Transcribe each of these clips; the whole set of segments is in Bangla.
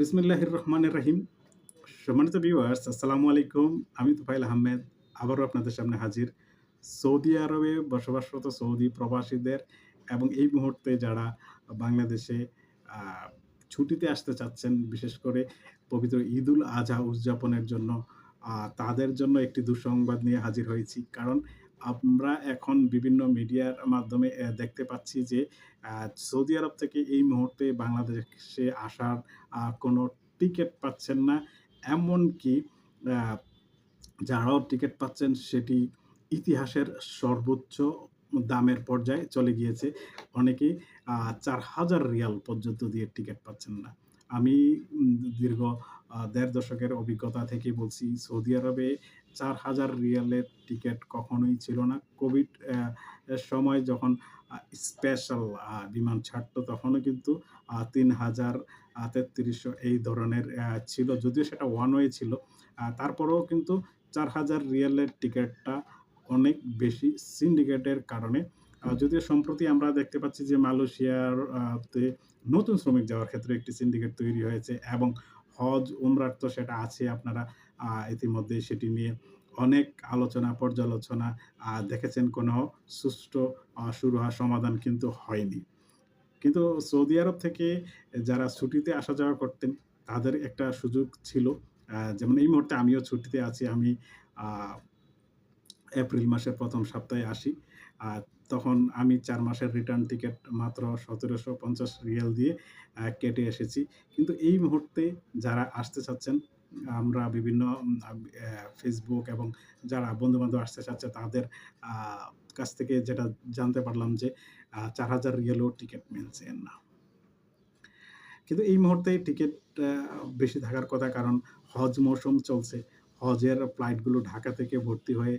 বিসমিল্লাহির রহমানির রহিম। সম্মানিত ভিউয়ার্স আসসালামু আলাইকুম। আমি তুফাইল আহমেদ, আবারও আপনাদের সামনে হাজির। সৌদি আরবে বসবাসরত সৌদি প্রবাসীদের এবং এই মুহূর্তে যারা বাংলাদেশে ছুটিতে আসতে চাচ্ছেন, বিশেষ করে পবিত্র ঈদুল আজহা উদযাপনের জন্য তাদের জন্য একটি দুঃসংবাদ নিয়ে হাজির হয়েছি। কারণ আমরা এখন বিভিন্ন মিডিয়ার মাধ্যমে দেখতে পাচ্ছি যে সৌদি আরব থেকে এই মুহূর্তে বাংলাদেশে আসার কোনো টিকিট পাচ্ছেন না। এমনকি যারাও টিকিট পাচ্ছেন সেটি ইতিহাসের সর্বোচ্চ দামের পর্যায়ে চলে গিয়েছে। অনেকেই চার হাজার রিয়াল পর্যন্ত দিয়ে টিকিট পাচ্ছেন না। আমি দীর্ঘ দেড় দশকের অভিজ্ঞতা থেকে বলছি, সৌদি আরবে চার হাজার রিয়ালের টিকিট কখনোই ছিল না। কোভিড সময় যখন স্পেশাল বিমান ছাড়তো তখনও কিন্তু তিন হাজার তেত্রিশশো এই ধরনের ছিল। যদিও সেটা ওয়ান ওয়ে ছিল তারপরেও কিন্তু চার হাজার রিয়ালের টিকিটটা অনেক বেশি সিন্ডিকেটের কারণে যদিও সম্প্রতি আমরা দেখতে পাচ্ছি যে মালয়েশিয়ার নতুন শ্রমিক যাওয়ার ক্ষেত্রে একটি সিন্ডিকেট তৈরি হয়েছে এবং হজ, উমরার তো সেটা আছে আপনারা ইতিমধ্যে সেটি নিয়ে অনেক আলোচনা, পর্যালোচনা দেখেছেন কোনো সুষ্ঠু শুরু হওয়ার সমাধান কিন্তু হয়নি। কিন্তু সৌদি আরব থেকে যারা ছুটিতে আসা যাওয়া করতেন, তাদের একটা সুযোগ ছিল যেমন এই মুহূর্তে আমিও ছুটিতে আছি, আমি এপ্রিল মাসের প্রথম সপ্তাহে আসি। আর তখন আমি চার মাসের রিটার্ন টিকিট মাত্র সতেরোশো পঞ্চাশ রিয়াল দিয়ে কেটে এসেছি। কিন্তু এই মুহূর্তে যারা আসতে চাচ্ছেন, আমরা বিভিন্ন ফেসবুক এবং যারা বন্ধুবান্ধব আসতে চাচ্ছে, তাদের কাছ থেকে যেটা জানতে পারলাম যে চার হাজার রিয়েলও টিকিট মিলছে না। কিন্তু এই মুহূর্তে টিকিট বেশি থাকার কথা কারণ হজ মৌসুম চলছে। হজের ফ্লাইটগুলো ঢাকা থেকে ভর্তি হয়ে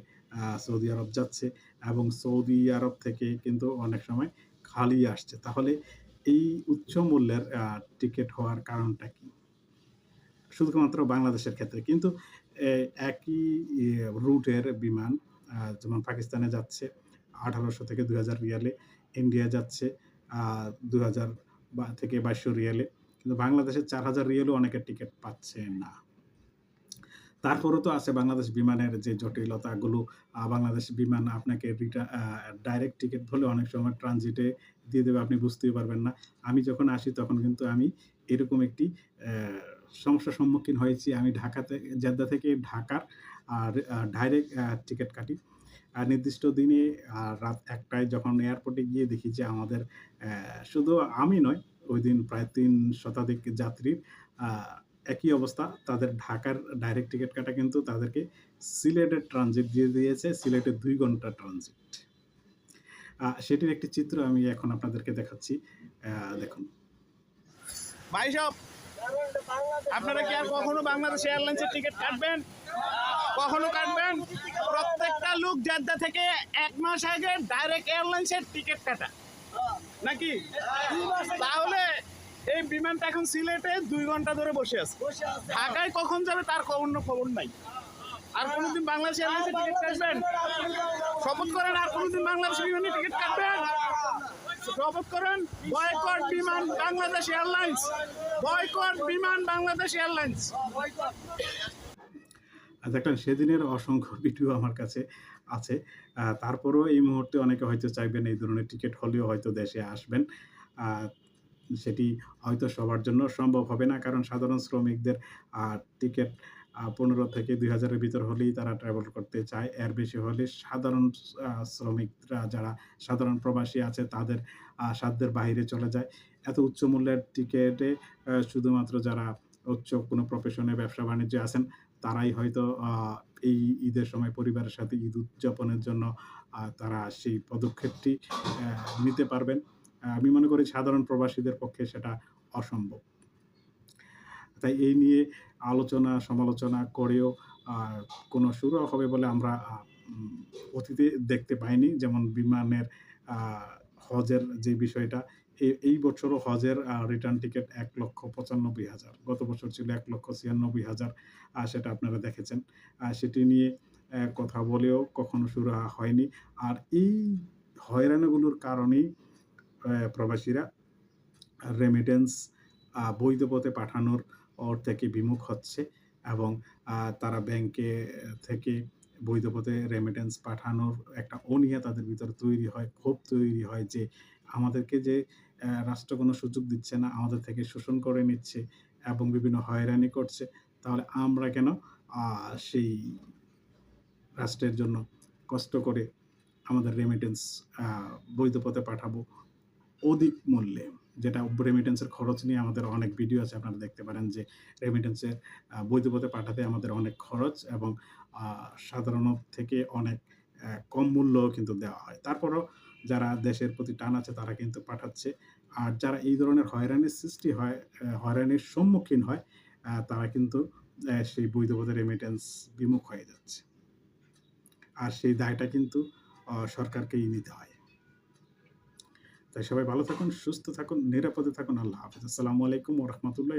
সৌদি আরব যাচ্ছে এবং সৌদি আরব থেকে কিন্তু অনেক সময় খালি আসছে। তাহলে এই উচ্চ মূল্যের টিকিট হওয়ার কারণটা কি? শুধুমাত্র বাংলাদেশের ক্ষেত্রে। কিন্তু একই রুটের বিমান যেমন পাকিস্তানে যাচ্ছে আঠারোশো থেকে দুই হাজার রিয়ালে, ইন্ডিয়া যাচ্ছে দু হাজার থেকে বাইশশো রিয়ালে। কিন্তু বাংলাদেশে চার হাজার রিয়ালও অনেকের টিকিট পাচ্ছে না। তারপরেও তো আছে বাংলাদেশ বিমানের যে জটিলতাগুলো বাংলাদেশ বিমান আপনাকে ডাইরেক্ট টিকিট হলে অনেক সময় ট্রানজিটে দিয়ে দেবে, আপনি বুঝতেই পারবেন না। আমি যখন আসি তখন কিন্তু আমি এরকম একটি সমস্যার সম্মুখীন হয়েছি। আমি ঢাকাতে জেদ্দা থেকে ঢাকার, আর ডাইরেক্ট টিকিট কাটি। আর নির্দিষ্ট দিনে রাত একটায় যখন এয়ারপোর্টে গিয়ে দেখি যে আমাদের শুধু আমি নয় ওই দিন প্রায় তিন শতাধিক যাত্রীর একই অবস্থা। তাদের ঢাকার ডাইরেক্ট টিকিট কাটা কিন্তু তাদেরকে সিলেটের ট্রানজিট দিয়ে দিয়েছে, সিলেটের দুই ঘণ্টা ট্রানজিট সেটির একটি চিত্র আমি এখন আপনাদেরকে দেখাচ্ছি। দেখুন। ভাই আপনারা কি আর কখনো বাংলাদেশ এয়ারলাইন্সের টিকিট কাটবেন? কখনো কাটবেন? প্রত্যেকটা লোক জেদ্দা থেকে এক মাস আগে ডাইরেক্ট এয়ারলাইন্সের টিকিট কাটা। নাকি? তাহলে এই বিমানটা এখন সিলেটে দুই ঘণ্টা ধরে বসে আছে। ঢাকায় কখন যাবে তার কোনো খবর নাই। আর কোনোদিন বাংলাদেশ এয়ারলাইন্সের টিকিট কাটবেন? শপথ করেন আর কোনোদিন বাংলাদেশ বিমানের টিকিট কাটবেন? শপথ করেন বয়কট বিমান বাংলাদেশ এয়ারলাইন্স বয়কট বিমান বাংলাদেশ এয়ারলাইন্স আর দেখলেন সেদিনের অসংখ্য ভিডিও আমার কাছে আছে। তারপরেও এই মুহূর্তে অনেকে হয়তো চাইবেন এই ধরনের টিকিট হলেও হয়তো দেশে আসবেন। আহ, সেটি হয়তো সবার জন্য সম্ভব হবে না। কারণ সাধারণ শ্রমিকদের টিকিট পনেরো থেকে দুই হাজারের ভিতর হলেই তারা ট্রাভেল করতে চায়। এর বেশি হলে সাধারণ শ্রমিকরা যারা সাধারণ প্রবাসী আছে তাদের সাধ্যের বাইরে চলে যায়। এত উচ্চ মূল্যের টিকিটে শুধুমাত্র যারা উচ্চ কোনো প্রফেশনে ব্যবসা বাণিজ্যে আছেন, তারাই হয়তো এই ঈদের সময় পরিবারের সাথে ঈদ উদযাপনের জন্য তারা সেই পদক্ষেপটি নিতে পারবেন। আমি মনে করি সাধারণ প্রবাসীদের পক্ষে সেটা অসম্ভব। তাই এই নিয়ে আলোচনা, সমালোচনা করেও কোনো শুরু হবে বলে আমরা অতীতে দেখতে পাইনি। যেমন বিমানের হজের যে বিষয়টা এই বছরও হজের রিটার্ন টিকিট এক লক্ষ পঁচানব্বই হাজার। গত বছর ছিল এক লক্ষ ছিয়ানব্বই হাজার সেটা আপনারা দেখেছেন। সেটি নিয়ে কথা বলেও কখনো শুরু হয়নি। আর এই হয়রানিগুলোর কারণেই প্রবাসীরা রেমিটেন্স বৈধ পথে পাঠানোর ওর থেকে বিমুখ হচ্ছে এবং তারা ব্যাংকে থেকে বৈধ পথে রেমিটেন্স পাঠানোর একটা অনীহা তাদের ভিতরে তৈরি হয়, ক্ষোভ তৈরি হয় যে আমাদেরকে যে রাষ্ট্র কোনো সুযোগ দিচ্ছে না, আমাদের থেকে শোষণ করে নিচ্ছে এবং বিভিন্ন হয়রানি করছে। তাহলে আমরা কেন সেই রাষ্ট্রের জন্য কষ্ট করে আমাদের রেমিটেন্স বৈধ পথে পাঠাবো অধিক মূল্যে। যেটা রেমিটেন্সের খরচ নিয়ে আমাদের অনেক ভিডিও আছে আপনারা দেখতে পারেন যে রেমিটেন্সের আ বৈধ পথে পাঠাতে আমাদের অনেক খরচ এবং সাধারণত থেকে অনেক কম মূল্যও কিন্তু দেওয়া হয়। তারপরও যারা দেশের প্রতি টান আছে তারা কিন্তু পাঠাচ্ছে। আর যারা এই ধরনের হয়রানির সৃষ্টি হয়, হয়রানির সম্মুখীন হয়, তারা কিন্তু সেই বৈধ পথে রেমিটেন্স বিমুখ হয়ে যাচ্ছে। আর সেই দায়টা কিন্তু সরকারকেই নিতে হয়। তাই সবাই ভালো থাকুন, সুস্থ থাকুন, নিরাপদে থাকুন। আল্লাহ হাফিজ আসসালামু আলাইকুম ও রহমতুল্লাহ।